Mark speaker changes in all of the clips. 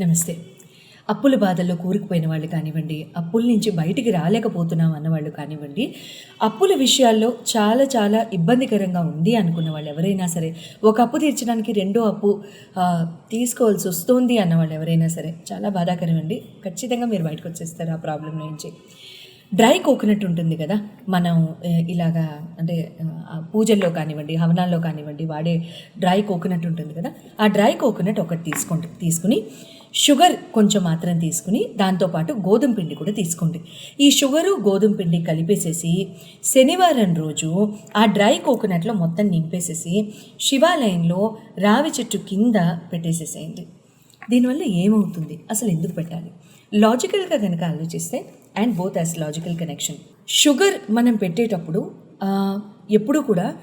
Speaker 1: నమస్తే. అప్పుల బాధల్లో కూరుకుపోయిన వాళ్ళు కానివ్వండి అప్పుల నుంచి బయటికి రాలేకపోతున్నాం అన్నవాళ్ళు కానివ్వండి అప్పుల విషయాల్లో చాలా చాలా ఇబ్బందికరంగా ఉంది అనుకున్న వాళ్ళు ఎవరైనా సరే ఒక అప్పు తీర్చడానికి రెండో అప్పు తీసుకోవాల్సి వస్తుంది అన్న వాళ్ళు ఎవరైనా సరే చాలా బాధాకరం అండి ఖచ్చితంగా మీరు బయటకు వచ్చేస్తారు ఆ ప్రాబ్లం నుంచి. డ్రై కోకోనట్ ఉంటుంది కదా మనం ఇలాగా అంటే పూజల్లో కానివ్వండి హవనాల్లో కానివ్వండి వాడే డ్రై కోకోనట్ ఉంటుంది కదా ఆ డ్రై కోకోనట్ ఒకటి తీసుకోండి తీసుకుని షుగర్ కొంచెం మాత్రం తీసుకుని దాంతోపాటు గోధుమ పిండి కూడా తీసుకోండి. ఈ షుగరు గోధుమ పిండి కలిపేసేసి శనివారం రోజు ఆ డ్రై కోకోనట్లో మొత్తం నింపేసేసి శివాలయంలో రావి చెట్టు కింద పెట్టేసేసేయండి. దీనివల్ల ఏమవుతుంది? అసలు ఎందుకు పెట్టాలి? లాజికల్గా కనుక ఆలోచిస్తే and both as logical connection. Sugar మనం పెట్టేటప్పుడు ఎప్పుడూ కూడా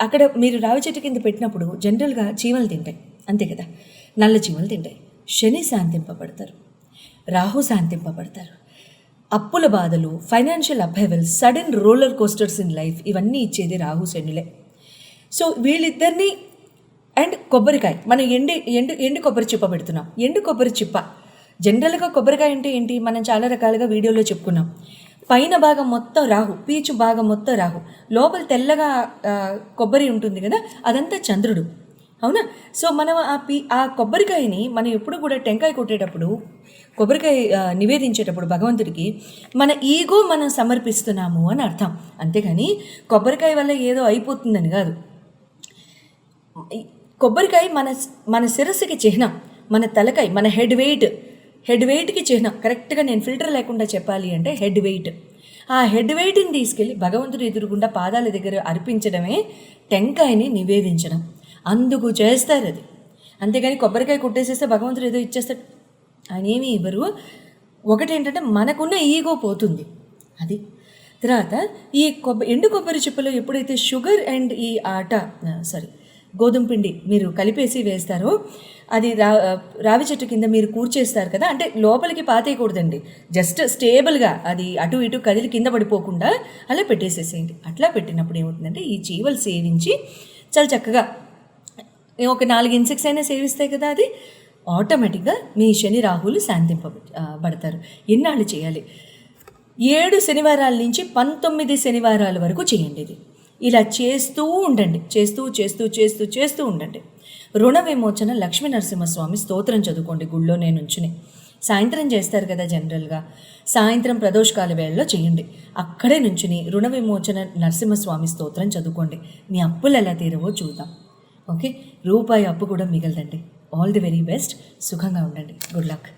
Speaker 1: అక్కడ మీరు రావి చెట్టు కింద పెట్టినప్పుడు జనరల్గా చీమలు తింటాయి. అంతే కదా? నల్ల చీమలు తింటాయి. శని శాంతింపబడతారు. రాహు శాంతింపబడతారు. అప్పుల బాధలు financial upheaval sudden roller coasters in life ఇవన్నీ ఇచ్చేది రాహు శనులే. సో వీళ్ళిద్దరినీ అండ్ కొబ్బరికాయ. మనం ఎండి ఎండు ఎండు కొబ్బరి చిప్ప పెడుతున్నాం. ఎండు కొబ్బరి చిప్ప. జనరల్గా కొబ్బరికాయ అంటే ఏంటి? మనం చాలా రకాలుగా వీడియోలో చెప్పుకున్నాం. పైన భాగం మొత్తం రాహు పీచు భాగం మొత్తం రాహు. లోపల తెల్లగా కొబ్బరి ఉంటుంది కదా అదంతా చంద్రుడు. అవునా? సో మనం ఆ పీ ఆ కొబ్బరికాయని మనం ఎప్పుడు కూడా టెంకాయ కొట్టేటప్పుడు కొబ్బరికాయ నివేదించేటప్పుడు భగవంతుడికి మన ఈగో మనం సమర్పిస్తున్నాము అని అర్థం. అంతేగాని కొబ్బరికాయ వల్ల ఏదో అయిపోతుందని కాదు. కొబ్బరికాయ మన మన శిరస్సుకి చిహ్నం మన తలకాయ మన హెడ్ వెయిట్. హెడ్ వెయిట్కి చిహ్నం. కరెక్ట్గా నేను ఫిల్టర్ లేకుండా చెప్పాలి అంటే హెడ్ వెయిట్. ఆ హెడ్ వెయిట్ని తీసుకెళ్ళి భగవంతుడు ఎదురుగుండా పాదాల దగ్గర అర్పించడమే టెంకాయని నివేదించడం. అందుకు చేస్తారు అది. అంతేగాని కొబ్బరికాయ కొట్టేసేస్తే భగవంతుడు ఏదో ఇచ్చేస్తాడు. ఆయన ఏమీ ఇవ్వరు. ఒకటి ఏంటంటే మనకున్న ఈగో పోతుంది. అది. తర్వాత ఈ కొబ్బరి ఎండు కొబ్బరి చిప్పలో ఎప్పుడైతే షుగర్ అండ్ ఈ ఆట సారీ గోధుమ పిండి మీరు కలిపేసి వేస్తారు. అది రా రావి చెట్టు కింద మీరు కూర్చేస్తారు కదా అంటే లోపలికి పాతేయకూడదండి. జస్ట్ స్టేబుల్గా అది అటు ఇటు కదిలి కింద పడిపోకుండా అలా పెట్టేసేసేయండి. అట్లా పెట్టినప్పుడు ఏమవుతుందంటే ఈ చీవలు సేవించి చాలా చక్కగా ఒక నాలుగు ఇన్సెక్ట్స్ అయినా సేవిస్తాయి కదా అది ఆటోమేటిక్గా మీ శని రాహులు శాంతింప పడతారు. ఎన్నాళ్ళు చేయాలి? ఏడు శనివారాల నుంచి పంతొమ్మిది శనివారాల వరకు చేయండి ఇది. ఇలా చేస్తూ ఉండండి. చేస్తూ చేస్తూ చేస్తూ చేస్తూ ఉండండి. రుణ విమోచన లక్ష్మీ నరసింహస్వామి స్తోత్రం చదువుకోండి గుళ్ళో నేను ఉంచుని. సాయంత్రం చేస్తారు కదా జనరల్గా. సాయంత్రం ప్రదోషకాల వేళలో చేయండి. అక్కడే నుంచుని రుణ విమోచన నరసింహస్వామి స్తోత్రం చదువుకోండి. మీ అప్పులు ఎలా తీరవో చూద్దాం. ఓకే? రూపాయి అప్పు కూడా మిగలదండి. ఆల్ ది వెరీ బెస్ట్ సుఖంగా ఉండండి. Good luck